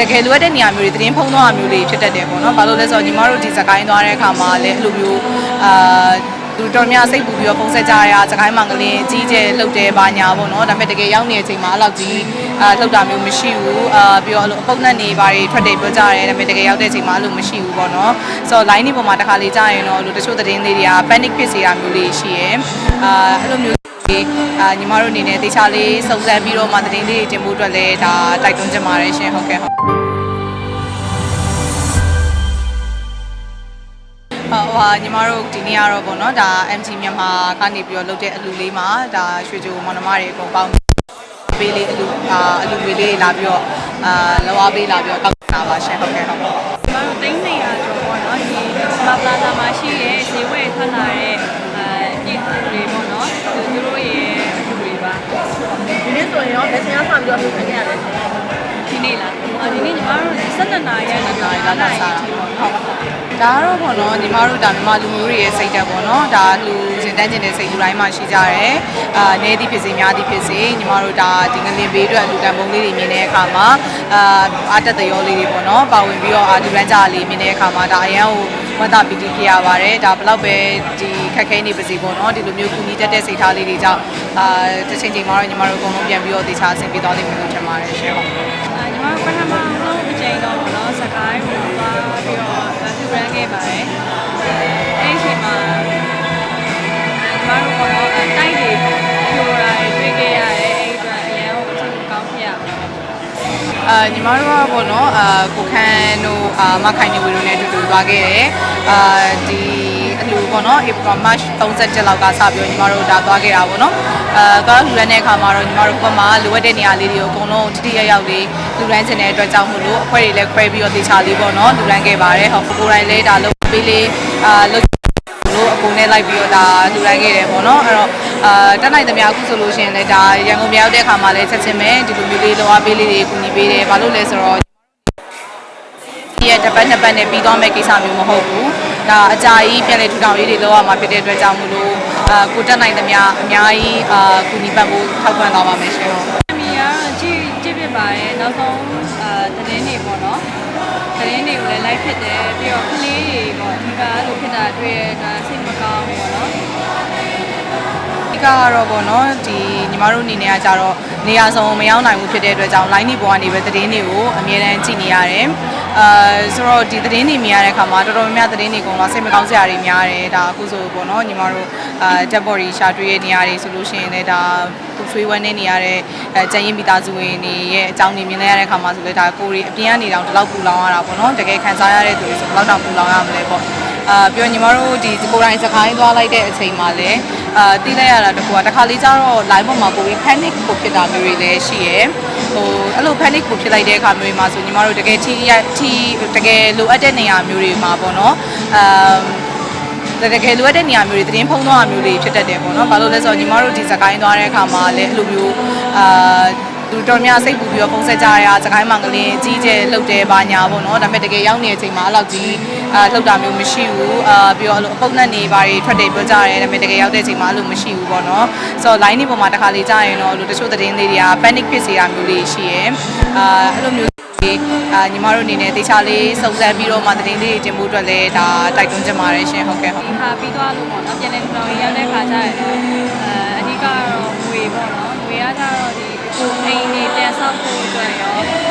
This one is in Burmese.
တကယ်လိုအပ်တဲ့နေရာမျိုးတွေသတင်းဖုံးသွားတာမျိုးတွေဖြစ်တတ်တယ်ပေါ့နော်ဘာလို့လဲဆိုတော့ညီမတို့ဒီစကိုင်းသွားတဲ့အခါမှာလည်းအဲ့လိုမျိုးအာသူတော်များစိတ်ပူပြီးတော့ဖုန်းဆက်ကြရစကိုင်းမင်္ဂလင်းကြီးကျယ်လှုပ်တယ်ဘာညာပေါ့နော်ဒါပေမဲ့တကယ်ရောက်နေတဲ့အချိန်မှာအဲ့လောက်ကြီးအာလှုပ်တာမျိုးမရှိဘူးအာပြီးတော့အဲ့လိုအပုတ်နဲ့နေဘာတွေထွက်တယ်ပြောကြရတယ်ဒါပေမဲ့တကယ်ရောက်တဲ့အချိန်မှာအဲ့လိုမရှိဘူးပေါ့နော်ဆိုတော့ line ဒီပေါ်မှာတစ်ခါလေးကြာရင်တော့အဲ့လိုတချို့သတင်းလေးတွေက panic ဖြစ်စေတာမျိုးလေးရှိရယ်အာအဲ့လိုမျိုး အာညီမတို့အနေနဲ့တေချာလေးစုံစမ်းပြီးတော့မှသတင်းလေးတွေတင်ဖို့အတွက်လည်းဒါတိုက်တွန်းချင်ပါတယ်ရှင်ဟုတ်ကဲ့ဟုတ်ဟုတ်ဟာညီမတို့ဒီနေ့ကတော့ဗောနော်ဒါ MG မြန်မာကနေပြီးတော့လုပ်တဲ့အလူလေးမှာဒါရွှေချိုမောင်နှမတွေအကုန်ပေါင်းပေးလေးအလူအာအလူပေးလေးလာပြီးတော့အာလောအားပေးလာပြီးတော့တောက်တာပါရှင်ဟုတ်ကဲ့ဟုတ် ရင်ရောလက်ရှင်ကဆောင်ပြီးတော့လုပ်နေရတယ်ဆိုတော့ဒီနေ့လားအော်ဒီနေ့ညီမတို့12နာရီရက်2နာရီလာလာစားတာပေါ့နော်ဒါကတော့ဗောနော်ညီမတို့ဒါမြန်မာလူမျိုးတွေရဲ့စိတ်ဓာတ်ဗောနော်ဒါလူစင်တန်းကျင်တဲ့စိတ်လူတိုင်းမှာရှိကြတယ်အာနေသည်ဖြစ်စေများသည်ဖြစ်စေညီမတို့ဒါဒီငလင်ဘေးအတွက်လူတန်ပုံလေးတွေမြင်တဲ့အခါမှာအာအားတက်တရောလေးတွေဗောနော်ပါဝင်ပြီးတော့အာဒီရန်ဂျာလေးမြင်တဲ့အခါမှာဒါအရန်ကို ဝတ်တာပီတီခဲ့ရပါတယ်ဒါဘလောက်ပဲဒီခက်ခဲနေပါစေဗောနော်ဒီလိုမျိုးကူညီတတ်တဲ့စိတ်ထားလေးတွေကြောင့်အာတစ်ချိန်ချိန်မှာတော့ညီမတို့အကုန်လုံးပြန်ပြီးတော့တေချာဆင်ပြေသွားလိမ့်မယ်လို့ထင်ပါတယ်ရှင်ဟုတ်အဲညီမတို့ပထမဆုံးအချိန်တော့ပေါ့နော်စကိုင်းကိုသွားပြီးတော့ဖြူရမ်းခဲ့ပါတယ်အဲ့ဒီ အာညီမတို့ကပေါ့နော်အာကိုခန်းတို့အာမခိုင်နေဝေတို့နဲ့အတူတူသွားခဲ့တယ်အာဒီအလူပေါ့နော် April March 37လောက်ကစပြီးတော့ညီမတို့ဒါသွားခဲ့တာပေါ့နော်အာသွားလူရမ်းတဲ့အခါမှာတော့ညီမတို့ဘက်မှာလိုအပ်တဲ့နေရာလေးတွေကိုအကုန်လုံးတိတိယရောက်လေးလူရမ်းချင်တဲ့အတွက်ကြောင့်မို့လို့အခွဲတွေလည်းခွဲပြီးတော့တေချာလေးပေါ့နော်လူရမ်းခဲ့ပါတယ်ဟုတ်ကိုယ်တိုင်လည်းဒါလုပ်ပေးလေးအာလုပ်လို့အကုန်နဲ့လိုက်ပြီးတော့ဒါလူရိုင်းခဲ့တယ်ပေါ့နော်အဲ့တော့ အာတက်နိုင်သမျှအခုဆိုလို့ရှိရင်လည်းဒါရန်ကုန်မြောက်တဲ့ခါမှာလည်းချက်ချင်းပဲဒီလိုမျိုးလေးလောအားပေးလေးတွေကူညီပေးတယ်ဘာလို့လဲဆိုတော့ဒီရဲ့တစ်ပတ်နှစ်ပတ်နဲ့ပြီးသွားမယ့်ကိစ္စမျိုးမဟုတ်ဘူးဒါအကြာကြီးပြန်လေထူထောင်ရေးတွေလောက်ရမှာဖြစ်တဲ့အတွက်ကြောင့်မလို့အာကိုတက်နိုင်သမျှအများကြီးအာကူညီပတ်ဖို့ထောက်ပံ့သွားပါမယ်ရှင်ဟုတ်မီကတော့ကြည့်ကြည့်ဖြစ်ပါတယ်နောက်ဆုံးအာသတင်းတွေပေါ့နော်သတင်းတွေကိုလည်း live ဖြစ်တယ်ပြီးတော့ကလေးတွေပေါ့ဒီကအဲ့လိုဖြစ်တာတွေ့ရတာစိတ်မကောင်းဘူးပေါ့နော် ဒီကတော့ဗောနော်ဒီညီမတို့အနေနဲ့ကကြတော့နေရာဆောင်မရောက်နိုင်ဘူးဖြစ်တဲ့အတွက်ကြောင့် line ဒီပေါ်ကနေပဲသတင်းတွေကိုအမြဲတမ်းကြည့်နေရတယ်အာဆိုတော့ဒီသတင်းတွေမြင်ရတဲ့အခါမှာတော်တော်များများသတင်းတွေကတော့စိတ်မကောင်းစရာတွေများတယ်ဒါအခုဆိုဗောနော်ညီမတို့အာ dead body ရှာတွေ့ရဲ့နေရာတွေဆိုလို့ရှိရင်လည်းဒါသူဆွေးဝဲနေနေရတဲ့အဲကျန်ရင်မိသားစုဝင်တွေရဲ့အကြောင်းတွေမြင်လိုက်ရတဲ့အခါမှာဆိုလည်းဒါကိုယ်တွေအပြင်ကနေတောင်ဒီလောက်ပူလောင်ရတာပေါ့နော်တကယ်ခံစားရတဲ့သူတွေဆိုဘယ်လောက်တောင်ပူလောင်ရမလဲပေါ့အာပြောညီမတို့ဒီကိုယ်တိုင်စကိုင်းသွားလိုက်တဲ့အချိန်မှာလည်း အာတီးလိုက်ရတာတကူကတစ်ခါလေးကျတော့ line ပေါ်မှာပိုပြီး panic ကိုဖြစ်တာမျိုးတွေလည်းရှိရယ်ဟိုအဲ့လို panic ကိုဖြစ်လိုက်တဲ့အခါမျိုးတွေမှာဆိုညီမတို့တကယ်ထိရထိတကယ်လိုအပ်တဲ့နေရာမျိုးတွေမှာပေါ့နော်အာတကယ်လိုအပ်တဲ့နေရာမျိုးတွေသတင်းဖုံးသွားတာမျိုးတွေဖြစ်တတ်တယ်ပေါ့နော်။ဘာလို့လဲဆိုတော့ညီမတို့ဒီစကိုင်းသွားတဲ့အခါမှာလည်းအဲ့လိုမျိုးအာ သူတော်များစိတ်ပူပြီးတော့ဖုန်းဆက်ကြရစကိုင်းမင်္ဂလင်းကြီးကျယ်လှုပ်တယ်ဘာညာပေါ့နော်။ဒါပေမဲ့တကယ်ရောက်နေတဲ့အချိန်မှာအဲ့လောက်ကြီးအာလှုပ်တာမျိုးမရှိဘူး။အာပြီးတော့အဲ့လိုအပုတ်နဲ့နေဘာတွေထွက်တယ်ပြောကြရတယ်ဒါပေမဲ့တကယ်ရောက်တဲ့အချိန်မှာအဲ့လိုမရှိဘူးပေါ့နော်။ဆိုတော့ line ဒီပေါ်မှာတစ်ခါလေးကြာရင်တော့အဲ့လိုတချို့သတင်းလေးတွေက panic ဖြစ်စေတာမျိုးလေးရှိရယ်။အာအဲ့လိုမျိုးအာညီမတို့အနေနဲ့တေချာလေးစုံစမ်းပြီးတော့မှသတင်းလေးတွေတင်ဖို့အတွက်လည်းဒါတိုက်တွန်းချင်ပါတယ်ရှင်ဟုတ်ကဲ့ဟုတ်ဒီခါပြီးသွားလို့ပေါ့နော်ပြန်လည်ထူထောင်ရေးရောက်တဲ့ခါကျရင်တော့အဲအဓိကတော့ငွေပေါ့နော်ငွေကကြတော့ ဒီကိုအိမ်နေပြန်ဆောက်ဖို့